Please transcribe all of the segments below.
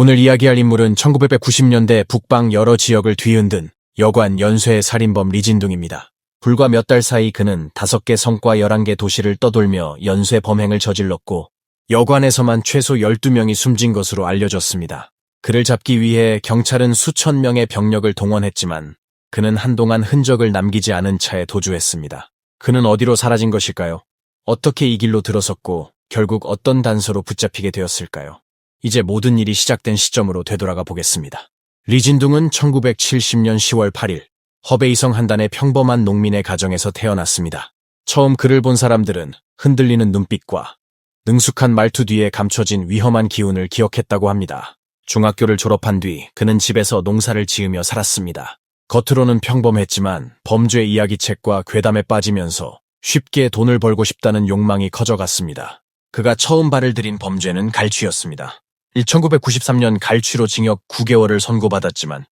오늘 이야기할 인물은 1990년대 북방 여러 지역을 뒤흔든 여관 연쇄 살인범 리진둥입니다. 불과 몇 달 사이 그는 다섯 개 성과 11개 도시를 떠돌며 연쇄 범행을 저질렀고 여관에서만 최소 12명이 숨진 것으로 알려졌습니다. 그를 잡기 위해 경찰은 수천 명의 병력을 동원했지만 그는 한동안 흔적을 남기지 않은 차에 도주했습니다. 그는 어디로 사라진 것일까요? 어떻게 이 길로 들어섰고 결국 어떤 단서로 붙잡히게 되었을까요? 이제 모든 일이 시작된 시점으로 되돌아가 보겠습니다. 리진둥은 1970년 10월 8일 허베이성 한단의 평범한 농민의 가정에서 태어났습니다. 처음 그를 본 사람들은 흔들리는 눈빛과 능숙한 말투 뒤에 감춰진 위험한 기운을 기억했다고 합니다. 중학교를 졸업한 뒤 그는 집에서 농사를 지으며 살았습니다. 겉으로는 평범했지만 범죄 이야기책과 괴담에 빠지면서 쉽게 돈을 벌고 싶다는 욕망이 커져갔습니다. 그가 처음 발을 들인 범죄는 갈취였습니다. 1993년 갈취로 징역 9개월을 선고받았지만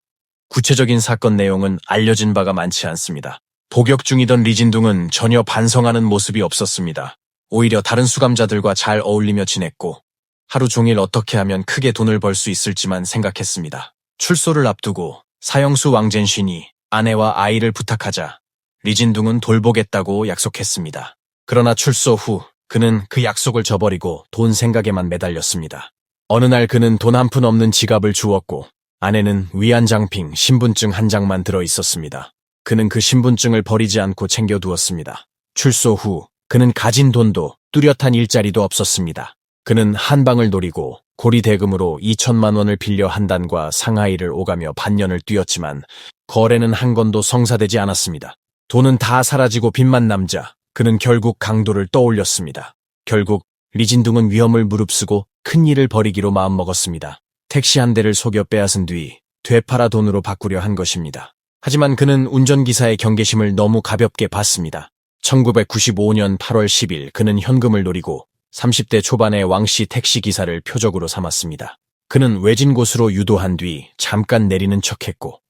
구체적인 사건 내용은 알려진 바가 많지 않습니다. 복역 중이던 리진둥은 전혀 반성하는 모습이 없었습니다. 오히려 다른 수감자들과 잘 어울리며 지냈고 하루 종일 어떻게 하면 크게 돈을 벌 수 있을지만 생각했습니다. 출소를 앞두고 사형수 왕젠신이 아내와 아이를 부탁하자 리진둥은 돌보겠다고 약속했습니다. 그러나 출소 후 그는 그 약속을 저버리고 돈 생각에만 매달렸습니다. 어느 날 그는 돈 한 푼 없는 지갑을 주었고 안에는 위안장핑 신분증 한 장만 들어 있었습니다. 그는 그 신분증을 버리지 않고 챙겨두었습니다. 출소 후 그는 가진 돈도 뚜렷한 일자리도 없었습니다. 그는 한 방을 노리고 고리 대금으로 2천만 원을 빌려 한단과 상하이를 오가며 반년을 뛰었지만 거래는 한 건도 성사되지 않았습니다. 돈은 다 사라지고 빚만 남자 그는 결국 강도를 떠올렸습니다. 결국 리진둥은 위험을 무릅쓰고 큰 일을 벌이기로 마음먹었습니다. 택시 한 대를 속여 빼앗은 뒤 되팔아 돈으로 바꾸려 한 것입니다. 하지만 그는 운전기사의 경계심을 너무 가볍게 봤습니다. 1995년 8월 10일 그는 현금을 노리고 30대 초반의 왕씨 택시 기사를 표적으로 삼았습니다. 그는 외진 곳으로 유도한 뒤 잠깐 내리는 척했고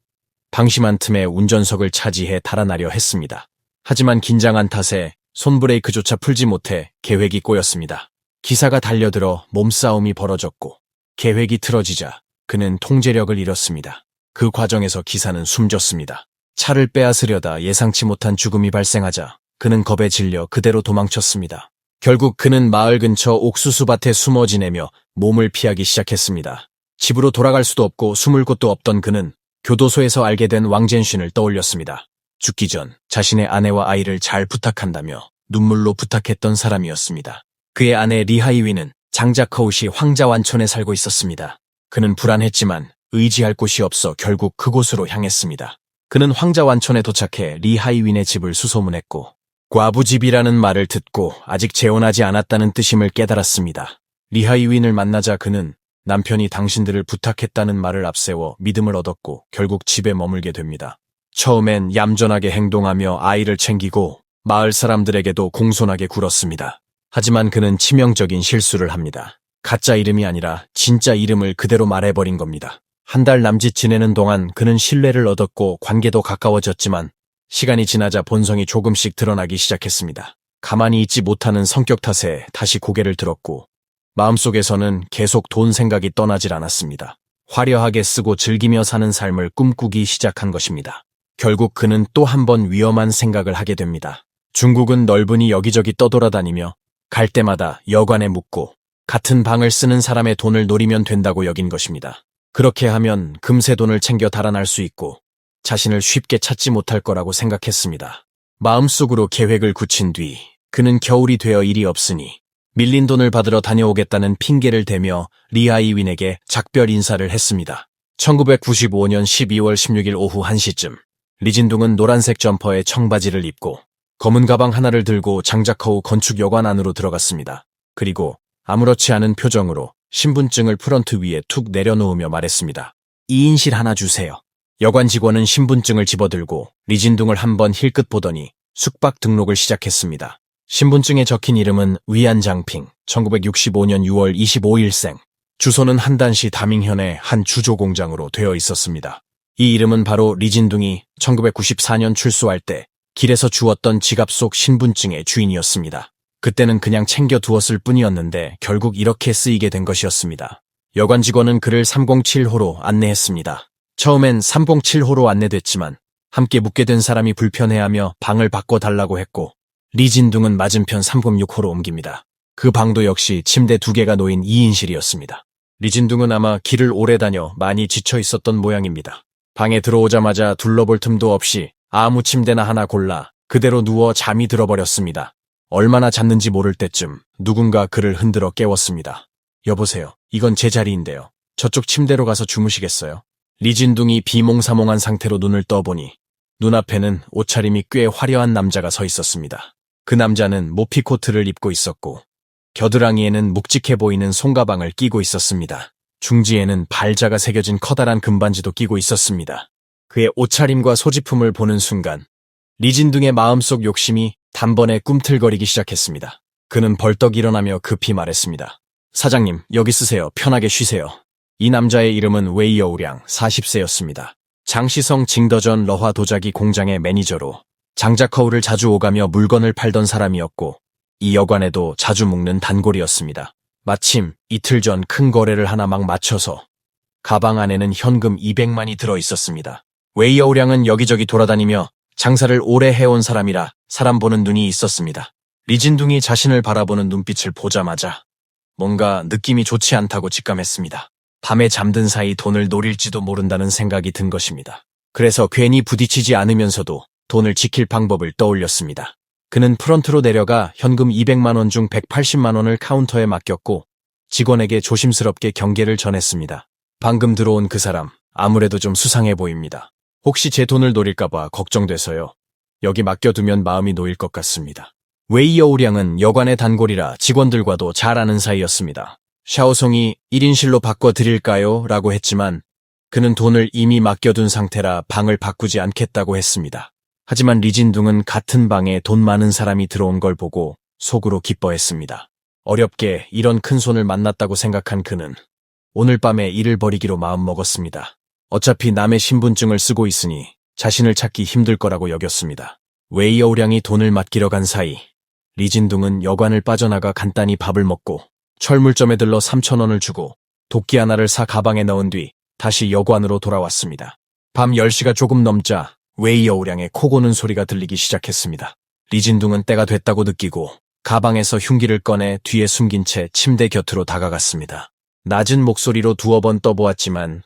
방심한 틈에 운전석을 차지해 달아나려 했습니다. 하지만 긴장한 탓에 손브레이크조차 풀지 못해 계획이 꼬였습니다. 기사가 달려들어 몸싸움이 벌어졌고 계획이 틀어지자 그는 통제력을 잃었습니다. 그 과정에서 기사는 숨졌습니다. 차를 빼앗으려다 예상치 못한 죽음이 발생하자 그는 겁에 질려 그대로 도망쳤습니다. 결국 그는 마을 근처 옥수수밭에 숨어 지내며 몸을 피하기 시작했습니다. 집으로 돌아갈 수도 없고 숨을 곳도 없던 그는 교도소에서 알게 된 왕젠신을 떠올렸습니다. 죽기 전 자신의 아내와 아이를 잘 부탁한다며 눈물로 부탁했던 사람이었습니다. 그의 아내 리하이위는 장자커웃이 황자완촌에 살고 있었습니다. 그는 불안했지만 의지할 곳이 없어 결국 그곳으로 향했습니다. 그는 황자완촌에 도착해 리하이윈의 집을 수소문했고 과부집이라는 말을 듣고 아직 재혼하지 않았다는 뜻임을 깨달았습니다. 리하이윈을 만나자 그는 남편이 당신들을 부탁했다는 말을 앞세워 믿음을 얻었고 결국 집에 머물게 됩니다. 처음엔 얌전하게 행동하며 아이를 챙기고 마을 사람들에게도 공손하게 굴었습니다. 하지만 그는 치명적인 실수를 합니다. 가짜 이름이 아니라 진짜 이름을 그대로 말해버린 겁니다. 한 달 남짓 지내는 동안 그는 신뢰를 얻었고 관계도 가까워졌지만 시간이 지나자 본성이 조금씩 드러나기 시작했습니다. 가만히 있지 못하는 성격 탓에 다시 고개를 들었고 마음속에서는 계속 돈 생각이 떠나질 않았습니다. 화려하게 쓰고 즐기며 사는 삶을 꿈꾸기 시작한 것입니다. 결국 그는 또 한 번 위험한 생각을 하게 됩니다. 중국은 넓으니 여기저기 떠돌아다니며 갈 때마다 여관에 묵고 같은 방을 쓰는 사람의 돈을 노리면 된다고 여긴 것입니다. 그렇게 하면 금세 돈을 챙겨 달아날 수 있고 자신을 쉽게 찾지 못할 거라고 생각했습니다. 마음속으로 계획을 굳힌 뒤 그는 겨울이 되어 일이 없으니 밀린 돈을 받으러 다녀오겠다는 핑계를 대며 리아이윈에게 작별 인사를 했습니다. 1995년 12월 16일 오후 1시쯤 리진둥은 노란색 점퍼에 청바지를 입고 검은 가방 하나를 들고 장자커우 건축 여관 안으로 들어갔습니다. 그리고 아무렇지 않은 표정으로 신분증을 프런트 위에 툭 내려놓으며 말했습니다. 2인실 하나 주세요. 여관 직원은 신분증을 집어들고 리진둥을 한번 힐끗 보더니 숙박 등록을 시작했습니다. 신분증에 적힌 이름은 위안장핑, 1965년 6월 25일생. 주소는 한단시 다밍현의 한 주조 공장으로 되어 있었습니다. 이 이름은 바로 리진둥이 1994년 출소할 때 길에서 주웠던 지갑 속 신분증의 주인이었습니다. 그때는 그냥 챙겨 두었을 뿐이었는데 결국 이렇게 쓰이게 된 것이었습니다. 여관 직원은 그를 307호로 안내했습니다. 처음엔 307호로 안내됐지만 함께 묵게 된 사람이 불편해하며 방을 바꿔달라고 했고 리진둥은 맞은편 306호로 옮깁니다. 그 방도 역시 침대 두 개가 놓인 2인실이었습니다. 리진둥은 아마 길을 오래 다녀 많이 지쳐 있었던 모양입니다. 방에 들어오자마자 둘러볼 틈도 없이 아무 침대나 하나 골라 그대로 누워 잠이 들어버렸습니다. 얼마나 잤는지 모를 때쯤 누군가 그를 흔들어 깨웠습니다. 여보세요. 이건 제 자리인데요. 저쪽 침대로 가서 주무시겠어요? 리진둥이 비몽사몽한 상태로 눈을 떠보니 눈앞에는 옷차림이 꽤 화려한 남자가 서 있었습니다. 그 남자는 모피 코트를 입고 있었고 겨드랑이에는 묵직해 보이는 손가방을 끼고 있었습니다. 중지에는 발자가 새겨진 커다란 금반지도 끼고 있었습니다. 그의 옷차림과 소지품을 보는 순간 리진둥의 마음속 욕심이 단번에 꿈틀거리기 시작했습니다. 그는 벌떡 일어나며 급히 말했습니다. 사장님, 여기 쓰세요. 편하게 쉬세요. 이 남자의 이름은 웨이여우량 40세였습니다. 장시성 징더전 러화 도자기 공장의 매니저로 장자커우를 자주 오가며 물건을 팔던 사람이었고 이 여관에도 자주 묵는 단골이었습니다. 마침 이틀 전 큰 거래를 하나 막 마쳐서 가방 안에는 현금 200만이 들어 있었습니다. 웨이여우량은 여기저기 돌아다니며 장사를 오래 해온 사람이라 사람 보는 눈이 있었습니다. 리진둥이 자신을 바라보는 눈빛을 보자마자 뭔가 느낌이 좋지 않다고 직감했습니다. 밤에 잠든 사이 돈을 노릴지도 모른다는 생각이 든 것입니다. 그래서 괜히 부딪히지 않으면서도 돈을 지킬 방법을 떠올렸습니다. 그는 프런트로 내려가 현금 200만 원 중 180만 원을 카운터에 맡겼고 직원에게 조심스럽게 경계를 전했습니다. 방금 들어온 그 사람 아무래도 좀 수상해 보입니다. 혹시 제 돈을 노릴까봐 걱정돼서요. 여기 맡겨두면 마음이 놓일 것 같습니다. 웨이 여우량은 여관의 단골이라 직원들과도 잘 아는 사이였습니다. 샤오송이 1인실로 바꿔드릴까요? 라고 했지만 그는 돈을 이미 맡겨둔 상태라 방을 바꾸지 않겠다고 했습니다. 하지만 리진둥은 같은 방에 돈 많은 사람이 들어온 걸 보고 속으로 기뻐했습니다. 어렵게 이런 큰 손을 만났다고 생각한 그는 오늘 밤에 일을 벌이기로 마음먹었습니다. 어차피 남의 신분증을 쓰고 있으니 자신을 찾기 힘들 거라고 여겼습니다. 웨이 여우량이 돈을 맡기러 간 사이 리진둥은 여관을 빠져나가 간단히 밥을 먹고 철물점에 들러 3천 원을 주고 도끼 하나를 사 가방에 넣은 뒤 다시 여관으로 돌아왔습니다. 밤 10시가 조금 넘자 웨이 여우량의 코 고는 소리가 들리기 시작했습니다. 리진둥은 때가 됐다고 느끼고 가방에서 흉기를 꺼내 뒤에 숨긴 채 침대 곁으로 다가갔습니다. 낮은 목소리로 두어 번 떠보았지만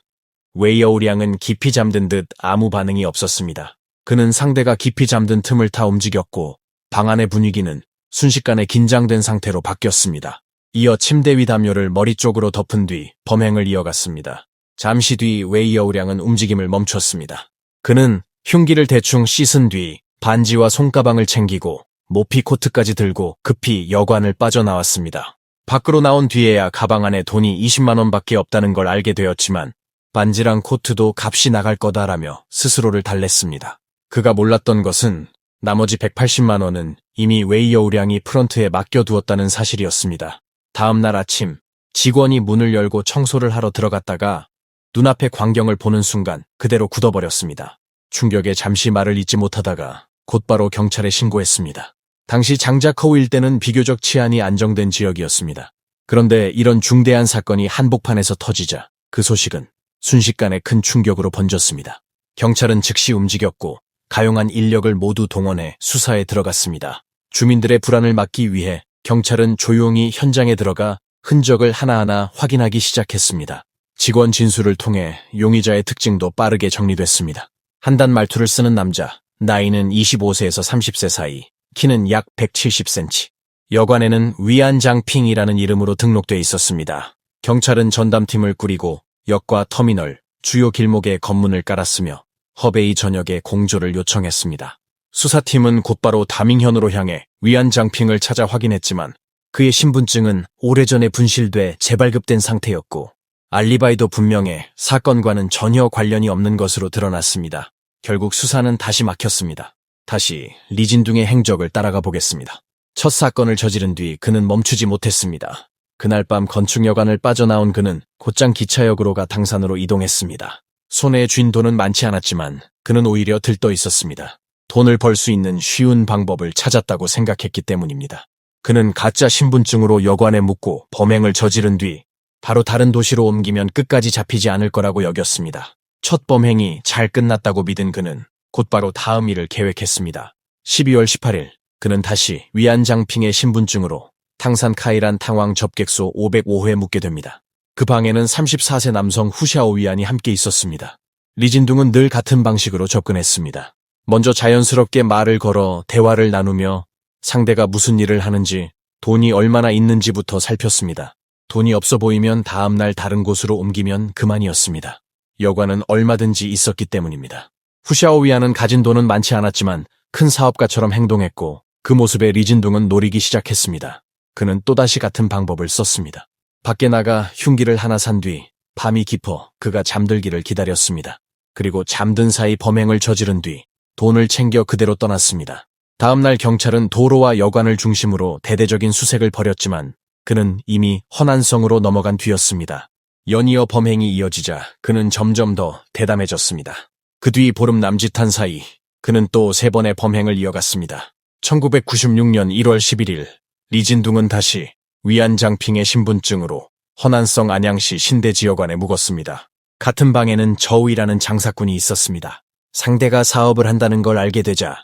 웨이 여우량은 깊이 잠든 듯 아무 반응이 없었습니다. 그는 상대가 깊이 잠든 틈을 타 움직였고 방 안의 분위기는 순식간에 긴장된 상태로 바뀌었습니다. 이어 침대 위 담요를 머리 쪽으로 덮은 뒤 범행을 이어갔습니다. 잠시 뒤 웨이 여우량은 움직임을 멈췄습니다. 그는 흉기를 대충 씻은 뒤 반지와 손가방을 챙기고 모피 코트까지 들고 급히 여관을 빠져나왔습니다. 밖으로 나온 뒤에야 가방 안에 돈이 20만 원밖에 없다는 걸 알게 되었지만 반지랑 코트도 값이 나갈 거다라며 스스로를 달랬습니다. 그가 몰랐던 것은 나머지 180만 원은 이미 웨이 여우량이 프런트에 맡겨두었다는 사실이었습니다. 다음 날 아침 직원이 문을 열고 청소를 하러 들어갔다가 눈앞의 광경을 보는 순간 그대로 굳어버렸습니다. 충격에 잠시 말을 잇지 못하다가 곧바로 경찰에 신고했습니다. 당시 장자커우 일대는 비교적 치안이 안정된 지역이었습니다. 그런데 이런 중대한 사건이 한복판에서 터지자 그 소식은 순식간에 큰 충격으로 번졌습니다. 경찰은 즉시 움직였고 가용한 인력을 모두 동원해 수사에 들어갔습니다. 주민들의 불안을 막기 위해 경찰은 조용히 현장에 들어가 흔적을 하나하나 확인하기 시작했습니다. 직원 진술을 통해 용의자의 특징도 빠르게 정리됐습니다. 한단 말투를 쓰는 남자, 나이는 25세에서 30세 사이, 키는 약 170cm. 여관에는 위안장핑이라는 이름으로 등록돼 있었습니다. 경찰은 전담팀을 꾸리고 역과 터미널, 주요 길목에 검문을 깔았으며 허베이 전역에 공조를 요청했습니다. 수사팀은 곧바로 다밍현으로 향해 위안장핑을 찾아 확인했지만 그의 신분증은 오래전에 분실돼 재발급된 상태였고 알리바이도 분명해 사건과는 전혀 관련이 없는 것으로 드러났습니다. 결국 수사는 다시 막혔습니다. 다시 리진둥의 행적을 따라가 보겠습니다. 첫 사건을 저지른 뒤 그는 멈추지 못했습니다. 그날 밤 건축여관을 빠져나온 그는 곧장 기차역으로 가 당산으로 이동했습니다. 손에 쥔 돈은 많지 않았지만 그는 오히려 들떠 있었습니다. 돈을 벌 수 있는 쉬운 방법을 찾았다고 생각했기 때문입니다. 그는 가짜 신분증으로 여관에 묵고 범행을 저지른 뒤 바로 다른 도시로 옮기면 끝까지 잡히지 않을 거라고 여겼습니다. 첫 범행이 잘 끝났다고 믿은 그는 곧바로 다음 일을 계획했습니다. 12월 18일 그는 다시 위안장핑의 신분증으로 탕산 카이란 탕왕 접객소 505호에 묵게 됩니다. 그 방에는 34세 남성 후샤오 위안이 함께 있었습니다. 리진둥은 늘 같은 방식으로 접근했습니다. 먼저 자연스럽게 말을 걸어 대화를 나누며 상대가 무슨 일을 하는지 돈이 얼마나 있는지부터 살폈습니다. 돈이 없어 보이면 다음날 다른 곳으로 옮기면 그만이었습니다. 여관은 얼마든지 있었기 때문입니다. 후샤오 위안은 가진 돈은 많지 않았지만 큰 사업가처럼 행동했고 그 모습에 리진둥은 노리기 시작했습니다. 그는 또다시 같은 방법을 썼습니다. 밖에 나가 흉기를 하나 산 뒤 밤이 깊어 그가 잠들기를 기다렸습니다. 그리고 잠든 사이 범행을 저지른 뒤 돈을 챙겨 그대로 떠났습니다. 다음날 경찰은 도로와 여관을 중심으로 대대적인 수색을 벌였지만 그는 이미 허난성으로 넘어간 뒤였습니다. 연이어 범행이 이어지자 그는 점점 더 대담해졌습니다. 그 뒤 보름 남짓한 사이 그는 또 세 번의 범행을 이어갔습니다. 1996년 1월 11일 리진둥은 다시 위안장핑의 신분증으로 허난성 안양시 신대지역관에 묵었습니다. 같은 방에는 저우이라는 장사꾼이 있었습니다. 상대가 사업을 한다는 걸 알게 되자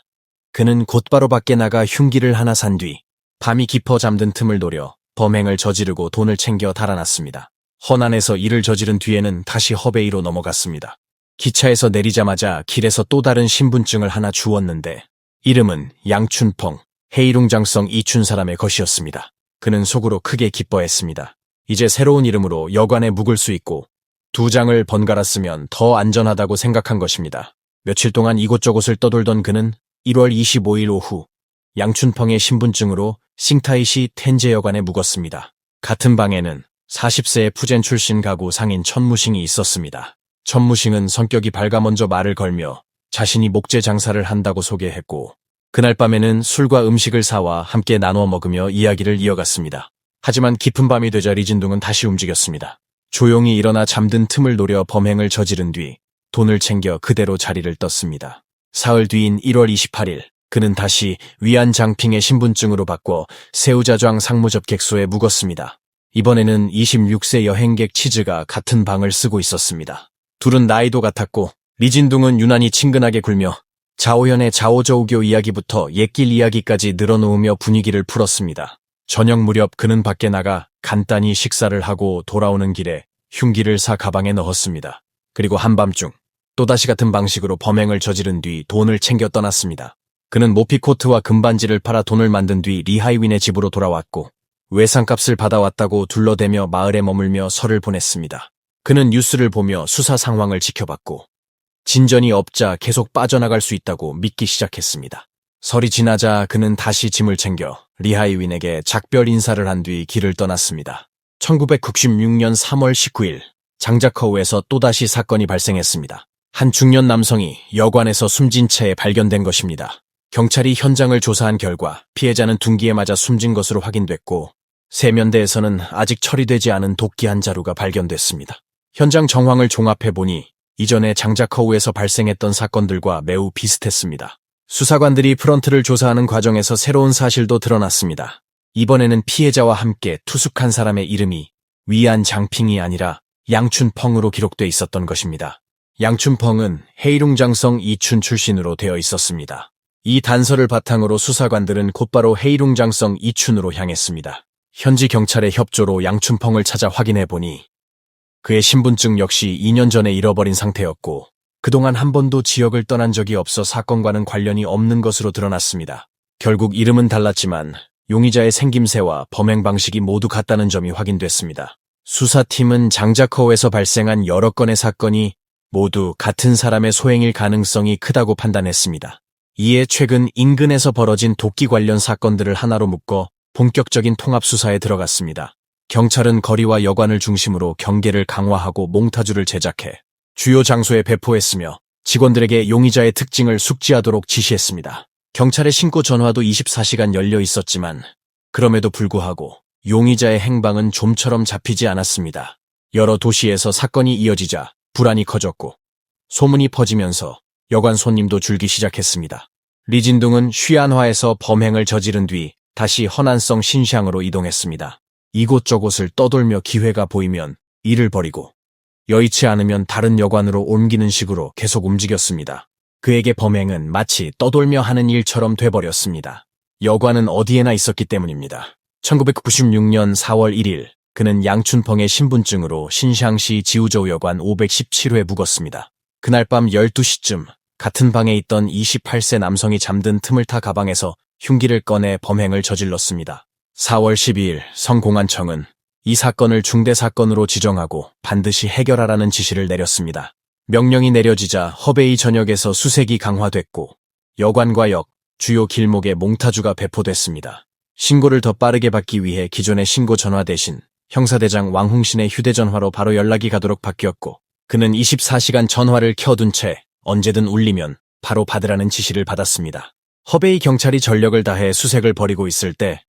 그는 곧바로 밖에 나가 흉기를 하나 산 뒤 밤이 깊어 잠든 틈을 노려 범행을 저지르고 돈을 챙겨 달아났습니다. 허난에서 일을 저지른 뒤에는 다시 허베이로 넘어갔습니다. 기차에서 내리자마자 길에서 또 다른 신분증을 하나 주웠는데 이름은 양춘펑, 헤이룽장성 이춘 사람의 것이었습니다. 그는 속으로 크게 기뻐했습니다. 이제 새로운 이름으로 여관에 묵을 수 있고 두 장을 번갈아 쓰면 더 안전하다고 생각한 것입니다. 며칠 동안 이곳저곳을 떠돌던 그는 1월 25일 오후 양춘펑의 신분증으로 싱타이시 텐제 여관에 묵었습니다. 같은 방에는 40세의 푸젠 출신 가구 상인 천무싱이 있었습니다. 천무싱은 성격이 밝아 먼저 말을 걸며 자신이 목재 장사를 한다고 소개했고 그날 밤에는 술과 음식을 사와 함께 나누어 먹으며 이야기를 이어갔습니다. 하지만 깊은 밤이 되자 리진둥은 다시 움직였습니다. 조용히 일어나 잠든 틈을 노려 범행을 저지른 뒤 돈을 챙겨 그대로 자리를 떴습니다. 사흘 뒤인 1월 28일 그는 다시 위안 장핑의 신분증으로 바꿔 세우자좌ang 상무접 객소에 묵었습니다. 이번에는 26세 여행객 치즈가 같은 방을 쓰고 있었습니다. 둘은 나이도 같았고 리진둥은 유난히 친근하게 굴며 자오현의 자오저우교 이야기부터 옛길 이야기까지 늘어놓으며 분위기를 풀었습니다. 저녁 무렵 그는 밖에 나가 간단히 식사를 하고 돌아오는 길에 흉기를 사 가방에 넣었습니다. 그리고 한밤중 또다시 같은 방식으로 범행을 저지른 뒤 돈을 챙겨 떠났습니다. 그는 모피 코트와 금반지를 팔아 돈을 만든 뒤 리하이윈의 집으로 돌아왔고 외상값을 받아왔다고 둘러대며 마을에 머물며 설을 보냈습니다. 그는 뉴스를 보며 수사 상황을 지켜봤고 진전이 없자 계속 빠져나갈 수 있다고 믿기 시작했습니다. 설이 지나자 그는 다시 짐을 챙겨 리하이윈에게 작별 인사를 한 뒤 길을 떠났습니다. 1996년 3월 19일 장자커우에서 또다시 사건이 발생했습니다. 한 중년 남성이 여관에서 숨진 채 발견된 것입니다. 경찰이 현장을 조사한 결과 피해자는 둔기에 맞아 숨진 것으로 확인됐고 세면대에서는 아직 처리되지 않은 도끼 한 자루가 발견됐습니다. 현장 정황을 종합해 보니 이전에 장자커우에서 발생했던 사건들과 매우 비슷했습니다. 수사관들이 프런트를 조사하는 과정에서 새로운 사실도 드러났습니다. 이번에는 피해자와 함께 투숙한 사람의 이름이 위안 장핑이 아니라 양춘펑으로 기록돼 있었던 것입니다. 양춘펑은 헤이룽장성 이춘 출신으로 되어 있었습니다. 이 단서를 바탕으로 수사관들은 곧바로 헤이룽장성 이춘으로 향했습니다. 현지 경찰의 협조로 양춘펑을 찾아 확인해 보니 그의 신분증 역시 2년 전에 잃어버린 상태였고 그동안 한 번도 지역을 떠난 적이 없어 사건과는 관련이 없는 것으로 드러났습니다. 결국 이름은 달랐지만 용의자의 생김새와 범행 방식이 모두 같다는 점이 확인됐습니다. 수사팀은 장자커우에서 발생한 여러 건의 사건이 모두 같은 사람의 소행일 가능성이 크다고 판단했습니다. 이에 최근 인근에서 벌어진 도끼 관련 사건들을 하나로 묶어 본격적인 통합 수사에 들어갔습니다. 경찰은 거리와 여관을 중심으로 경계를 강화하고 몽타주를 제작해 주요 장소에 배포했으며 직원들에게 용의자의 특징을 숙지하도록 지시했습니다. 경찰의 신고 전화도 24시간 열려 있었지만 그럼에도 불구하고 용의자의 행방은 좀처럼 잡히지 않았습니다. 여러 도시에서 사건이 이어지자 불안이 커졌고 소문이 퍼지면서 여관 손님도 줄기 시작했습니다. 리진둥은 쉬안화에서 범행을 저지른 뒤 다시 허난성 신샹으로 이동했습니다. 이곳저곳을 떠돌며 기회가 보이면 일을 벌이고 여의치 않으면 다른 여관으로 옮기는 식으로 계속 움직였습니다. 그에게 범행은 마치 떠돌며 하는 일처럼 돼버렸습니다. 여관은 어디에나 있었기 때문입니다. 1996년 4월 1일 그는 양춘펑의 신분증으로 신샹시 지우저우 여관 517호에 묵었습니다. 그날 밤 12시쯤 같은 방에 있던 28세 남성이 잠든 틈을 타 가방에서 흉기를 꺼내 범행을 저질렀습니다. 4월 12일 성공안청은 이 사건을 중대 사건으로 지정하고 반드시 해결하라는 지시를 내렸습니다. 명령이 내려지자 허베이 전역에서 수색이 강화됐고 여관과 역, 주요 길목에 몽타주가 배포됐습니다. 신고를 더 빠르게 받기 위해 기존의 신고 전화 대신 형사대장 왕홍신의 휴대전화로 바로 연락이 가도록 바뀌었고 그는 24시간 전화를 켜둔 채 언제든 울리면 바로 받으라는 지시를 받았습니다. 허베이 경찰이 전력을 다해 수색을 벌이고 있을 때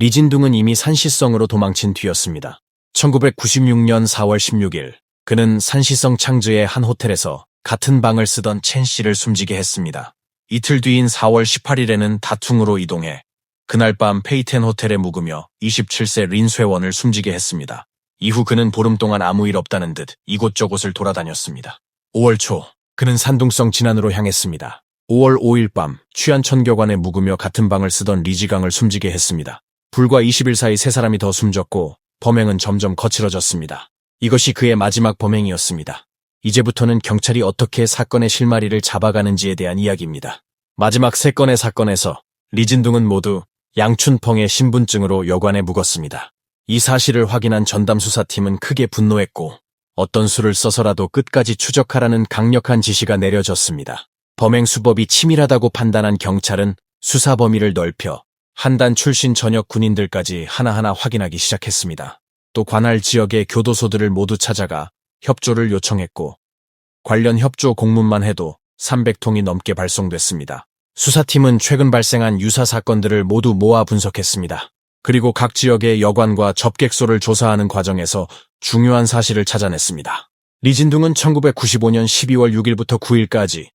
리진둥은 이미 산시성으로 도망친 뒤였습니다. 1996년 4월 16일 그는 산시성 창즈의 한 호텔에서 같은 방을 쓰던 첸 씨를 숨지게 했습니다. 이틀 뒤인 4월 18일에는 다퉁으로 이동해 그날 밤 페이텐 호텔에 묵으며 27세 린쇠원을 숨지게 했습니다. 이후 그는 보름 동안 아무 일 없다는 듯 이곳저곳을 돌아다녔습니다. 5월 초 그는 산둥성 진안으로 향했습니다. 5월 5일 밤 취한 천교관에 묵으며 같은 방을 쓰던 리지강을 숨지게 했습니다. 불과 20일 사이 세 사람이 더 숨졌고 범행은 점점 거칠어졌습니다. 이것이 그의 마지막 범행이었습니다. 이제부터는 경찰이 어떻게 사건의 실마리를 잡아가는지에 대한 이야기입니다. 마지막 세 건의 사건에서 리진둥은 모두 양춘펑의 신분증으로 여관에 묵었습니다. 이 사실을 확인한 전담 수사팀은 크게 분노했고 어떤 수를 써서라도 끝까지 추적하라는 강력한 지시가 내려졌습니다. 범행 수법이 치밀하다고 판단한 경찰은 수사 범위를 넓혀 한단 출신 전역 군인들까지 하나하나 확인하기 시작했습니다. 또 관할 지역의 교도소들을 모두 찾아가 협조를 요청했고 관련 협조 공문만 해도 300통이 넘게 발송됐습니다. 수사팀은 최근 발생한 유사 사건들을 모두 모아 분석했습니다. 그리고 각 지역의 여관과 접객소를 조사하는 과정에서 중요한 사실을 찾아냈습니다. 리진둥은 1995년 12월 6일부터 9일까지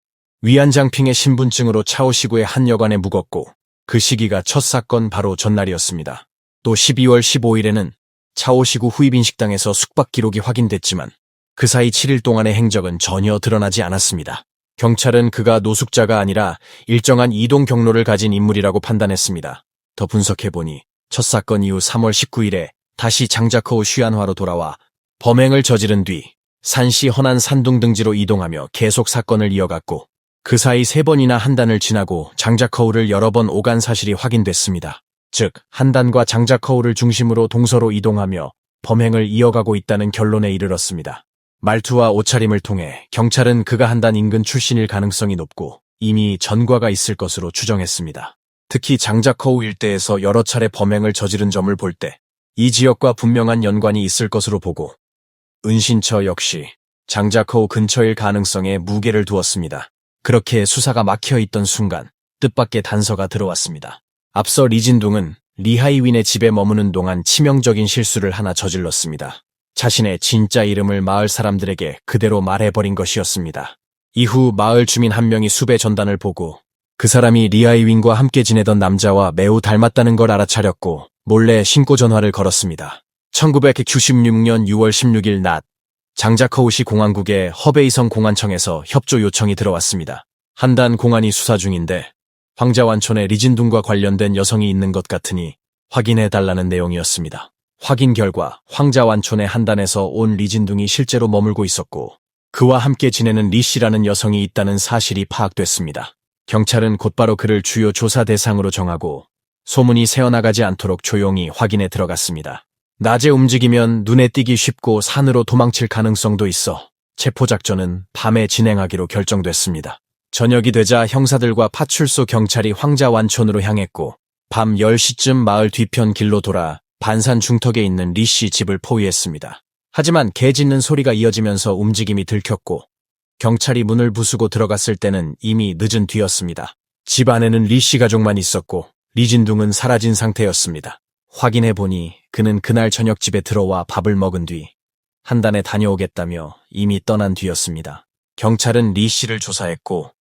위안장핑의 신분증으로 차오시구의 한 여관에 묵었고 그 시기가 첫 사건 바로 전날이었습니다. 또 12월 15일에는 차오시구 후이빈 식당에서 숙박 기록이 확인됐지만 그 사이 7일 동안의 행적은 전혀 드러나지 않았습니다. 경찰은 그가 노숙자가 아니라 일정한 이동 경로를 가진 인물이라고 판단했습니다. 더 분석해보니 첫 사건 이후 3월 19일에 다시 장자커우 쉬안화로 돌아와 범행을 저지른 뒤 산시 허난 산둥 등지로 이동하며 계속 사건을 이어갔고 그 사이 세 번이나 한단을 지나고 장자커우를 여러 번 오간 사실이 확인됐습니다. 즉, 한단과 장자커우를 중심으로 동서로 이동하며 범행을 이어가고 있다는 결론에 이르렀습니다. 말투와 옷차림을 통해 경찰은 그가 한단 인근 출신일 가능성이 높고 이미 전과가 있을 것으로 추정했습니다. 특히 장자커우 일대에서 여러 차례 범행을 저지른 점을 볼 때 이 지역과 분명한 연관이 있을 것으로 보고 은신처 역시 장자커우 근처일 가능성에 무게를 두었습니다. 그렇게 수사가 막혀 있던 순간 뜻밖의 단서가 들어왔습니다. 앞서 리진둥은 리하이윈의 집에 머무는 동안 치명적인 실수를 하나 저질렀습니다. 자신의 진짜 이름을 마을 사람들에게 그대로 말해버린 것이었습니다. 이후 마을 주민 한 명이 수배 전단을 보고 그 사람이 리하이윈과 함께 지내던 남자와 매우 닮았다는 걸 알아차렸고 몰래 신고 전화를 걸었습니다. 1996년 6월 16일 낮 장자커우시 공항국의 허베이성 공안청에서 협조 요청이 들어왔습니다. 한단 공안이 수사 중인데 황자완촌에 리진둥과 관련된 여성이 있는 것 같으니 확인해 달라는 내용이었습니다. 확인 결과 황자완촌의 한단에서 온 리진둥이 실제로 머물고 있었고 그와 함께 지내는 리 씨라는 여성이 있다는 사실이 파악됐습니다. 경찰은 곧바로 그를 주요 조사 대상으로 정하고 소문이 새어나가지 않도록 조용히 확인에 들어갔습니다. 낮에 움직이면 눈에 띄기 쉽고 산으로 도망칠 가능성도 있어 체포작전은 밤에 진행하기로 결정됐습니다. 저녁이 되자 형사들과 파출소 경찰이 황자완촌으로 향했고 밤 10시쯤 마을 뒤편 길로 돌아 반산 중턱에 있는 리 씨 집을 포위했습니다. 하지만 개 짖는 소리가 이어지면서 움직임이 들켰고 경찰이 문을 부수고 들어갔을 때는 이미 늦은 뒤였습니다. 집 안에는 리 씨 가족만 있었고 리진둥은 사라진 상태였습니다. 확인해 보니 그는 그날 저녁 집에 들어와 밥을 먹은 뒤 한단에 다녀오겠다며 이미 떠난 뒤였습니다. 경찰은 리 씨를 조사했고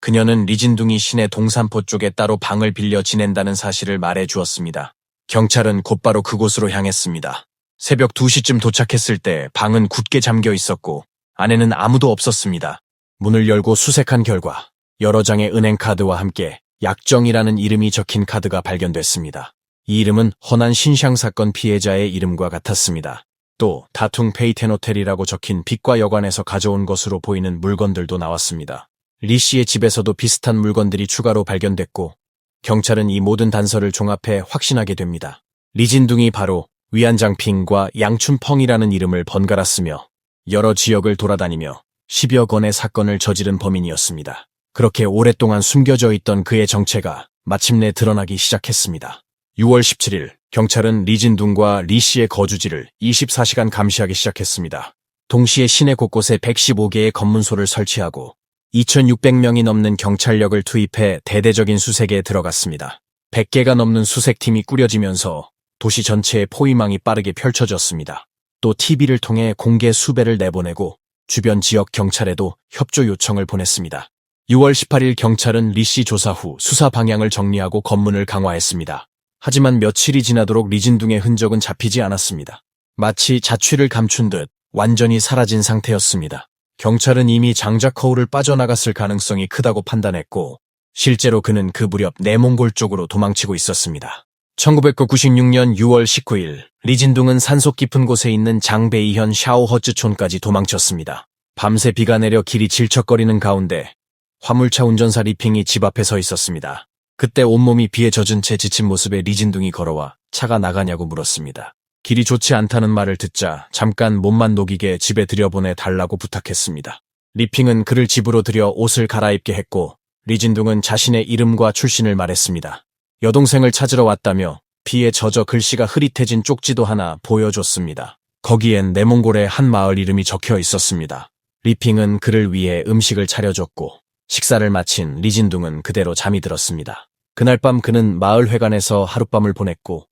그녀는 리진둥이 시내 동산포 쪽에 따로 방을 빌려 지낸다는 사실을 말해 주었습니다. 경찰은 곧바로 그곳으로 향했습니다. 새벽 2시쯤 도착했을 때 방은 굳게 잠겨 있었고 안에는 아무도 없었습니다. 문을 열고 수색한 결과 여러 장의 은행 카드와 함께 약정이라는 이름이 적힌 카드가 발견됐습니다. 이 이름은 허난 신상 사건 피해자의 이름과 같았습니다. 또 다퉁 페이텐 호텔이라고 적힌 빛과 여관에서 가져온 것으로 보이는 물건들도 나왔습니다. 리 씨의 집에서도 비슷한 물건들이 추가로 발견됐고 경찰은 이 모든 단서를 종합해 확신하게 됩니다. 리진둥이 바로 위안장핑과 양춘펑이라는 이름을 번갈아 쓰며 여러 지역을 돌아다니며 10여 건의 사건을 저지른 범인이었습니다. 그렇게 오랫동안 숨겨져 있던 그의 정체가 마침내 드러나기 시작했습니다. 6월 17일 경찰은 리진둥과 리 씨의 거주지를 24시간 감시하기 시작했습니다. 동시에 시내 곳곳에 115개의 검문소를 설치하고 2,600명이 넘는 경찰력을 투입해 대대적인 수색에 들어갔습니다. 100개가 넘는 수색팀이 꾸려지면서 도시 전체의 포위망이 빠르게 펼쳐졌습니다. 또 TV를 통해 공개 수배를 내보내고 주변 지역 경찰에도 협조 요청을 보냈습니다. 6월 18일 경찰은 리 씨 조사 후 수사 방향을 정리하고 검문을 강화했습니다. 하지만 며칠이 지나도록 리진둥의 흔적은 잡히지 않았습니다. 마치 자취를 감춘 듯 완전히 사라진 상태였습니다. 경찰은 이미 장작 거울을 빠져나갔을 가능성이 크다고 판단했고 실제로 그는 그 무렵 내몽골 쪽으로 도망치고 있었습니다. 1996년 6월 19일 리진둥은 산속 깊은 곳에 있는 장베이현 샤오허츠촌까지 도망쳤습니다. 밤새 비가 내려 길이 질척거리는 가운데 화물차 운전사 리핑이 집 앞에 서 있었습니다. 그때 온몸이 비에 젖은 채 지친 모습에 리진둥이 걸어와 차가 나가냐고 물었습니다. 길이 좋지 않다는 말을 듣자 잠깐 몸만 녹이게 집에 들여보내 달라고 부탁했습니다. 리핑은 그를 집으로 들여 옷을 갈아입게 했고 리진둥은 자신의 이름과 출신을 말했습니다. 여동생을 찾으러 왔다며 비에 젖어 글씨가 흐릿해진 쪽지도 하나 보여줬습니다. 거기엔 내몽골의 한 마을 이름이 적혀 있었습니다. 리핑은 그를 위해 음식을 차려줬고 식사를 마친 리진둥은 그대로 잠이 들었습니다. 그날 밤 그는 마을 회관에서 하룻밤을 보냈고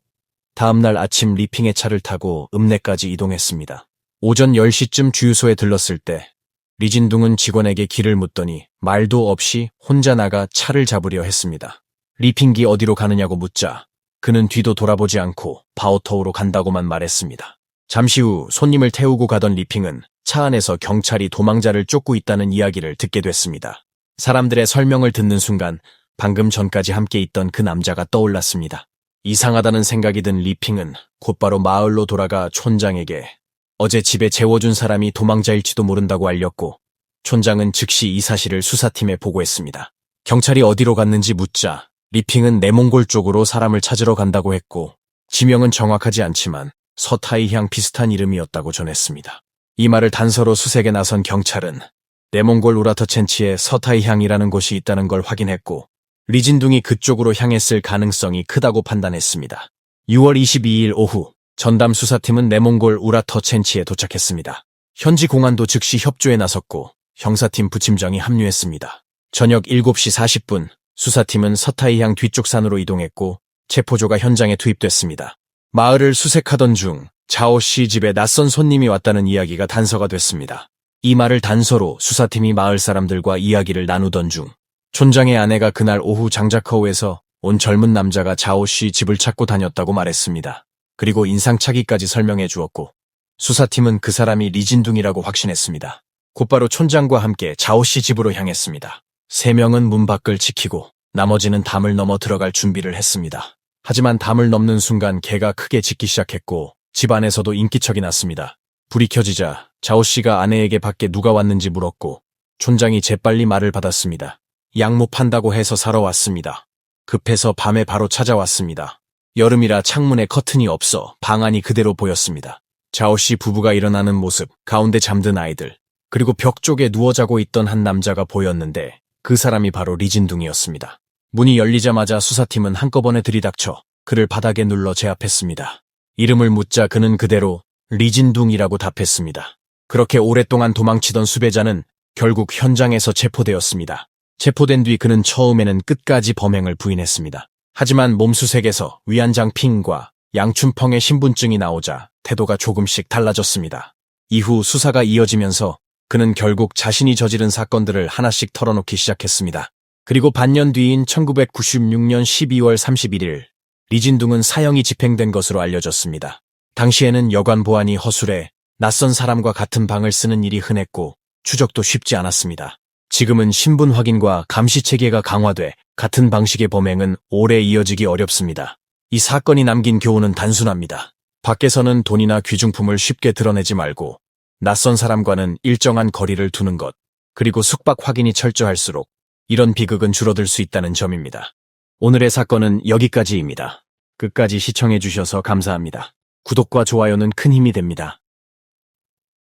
다음날 아침 리핑의 차를 타고 읍내까지 이동했습니다. 오전 10시쯤 주유소에 들렀을 때 리진둥은 직원에게 길을 묻더니 말도 없이 혼자 나가 차를 잡으려 했습니다. 리핑기 어디로 가느냐고 묻자 그는 뒤도 돌아보지 않고 바오터우로 간다고만 말했습니다. 잠시 후 손님을 태우고 가던 리핑은 차 안에서 경찰이 도망자를 쫓고 있다는 이야기를 듣게 됐습니다. 사람들의 설명을 듣는 순간 방금 전까지 함께 있던 그 남자가 떠올랐습니다. 이상하다는 생각이 든 리핑은 곧바로 마을로 돌아가 촌장에게 어제 집에 재워준 사람이 도망자일지도 모른다고 알렸고 촌장은 즉시 이 사실을 수사팀에 보고했습니다. 경찰이 어디로 갔는지 묻자 리핑은 내몽골 쪽으로 사람을 찾으러 간다고 했고 지명은 정확하지 않지만 서타이향 비슷한 이름이었다고 전했습니다. 이 말을 단서로 수색에 나선 경찰은 내몽골 우라터첸치에 서타이향이라는 곳이 있다는 걸 확인했고 리진둥이 그쪽으로 향했을 가능성이 크다고 판단했습니다. 6월 22일 오후 전담 수사팀은 내몽골 우라터첸치에 도착했습니다. 현지 공안도 즉시 협조에 나섰고 형사팀 부침장이 합류했습니다. 저녁 7시 40분 수사팀은 서타이향 뒤쪽 산으로 이동했고 체포조가 현장에 투입됐습니다. 마을을 수색하던 중 자오 씨 집에 낯선 손님이 왔다는 이야기가 단서가 됐습니다. 이 말을 단서로 수사팀이 마을 사람들과 이야기를 나누던 중 촌장의 아내가 그날 오후 장자커우에서 온 젊은 남자가 자오 씨 집을 찾고 다녔다고 말했습니다. 그리고 인상차기까지 설명해 주었고 수사팀은 그 사람이 리진둥이라고 확신했습니다. 곧바로 촌장과 함께 자오 씨 집으로 향했습니다. 세 명은 문 밖을 지키고 나머지는 담을 넘어 들어갈 준비를 했습니다. 하지만 담을 넘는 순간 개가 크게 짖기 시작했고 집 안에서도 인기척이 났습니다. 불이 켜지자 자오 씨가 아내에게 밖에 누가 왔는지 물었고 촌장이 재빨리 말을 받았습니다. 양모 판다고 해서 사러 왔습니다. 급해서 밤에 바로 찾아왔습니다. 여름이라 창문에 커튼이 없어 방 안이 그대로 보였습니다. 자오 씨 부부가 일어나는 모습, 가운데 잠든 아이들, 그리고 벽 쪽에 누워 자고 있던 한 남자가 보였는데 그 사람이 바로 리진둥이었습니다. 문이 열리자마자 수사팀은 한꺼번에 들이닥쳐 그를 바닥에 눌러 제압했습니다. 이름을 묻자 그는 그대로 리진둥이라고 답했습니다. 그렇게 오랫동안 도망치던 수배자는 결국 현장에서 체포되었습니다. 체포된 뒤 그는 처음에는 끝까지 범행을 부인했습니다. 하지만 몸수색에서 위안장 핑과 양춘펑의 신분증이 나오자 태도가 조금씩 달라졌습니다. 이후 수사가 이어지면서 그는 결국 자신이 저지른 사건들을 하나씩 털어놓기 시작했습니다. 그리고 반년 뒤인 1996년 12월 31일 리진둥은 사형이 집행된 것으로 알려졌습니다. 당시에는 여관 보안이 허술해 낯선 사람과 같은 방을 쓰는 일이 흔했고 추적도 쉽지 않았습니다. 지금은 신분 확인과 감시 체계가 강화돼 같은 방식의 범행은 오래 이어지기 어렵습니다. 이 사건이 남긴 교훈은 단순합니다. 밖에서는 돈이나 귀중품을 쉽게 드러내지 말고 낯선 사람과는 일정한 거리를 두는 것, 그리고 숙박 확인이 철저할수록 이런 비극은 줄어들 수 있다는 점입니다. 오늘의 사건은 여기까지입니다. 끝까지 시청해주셔서 감사합니다. 구독과 좋아요는 큰 힘이 됩니다.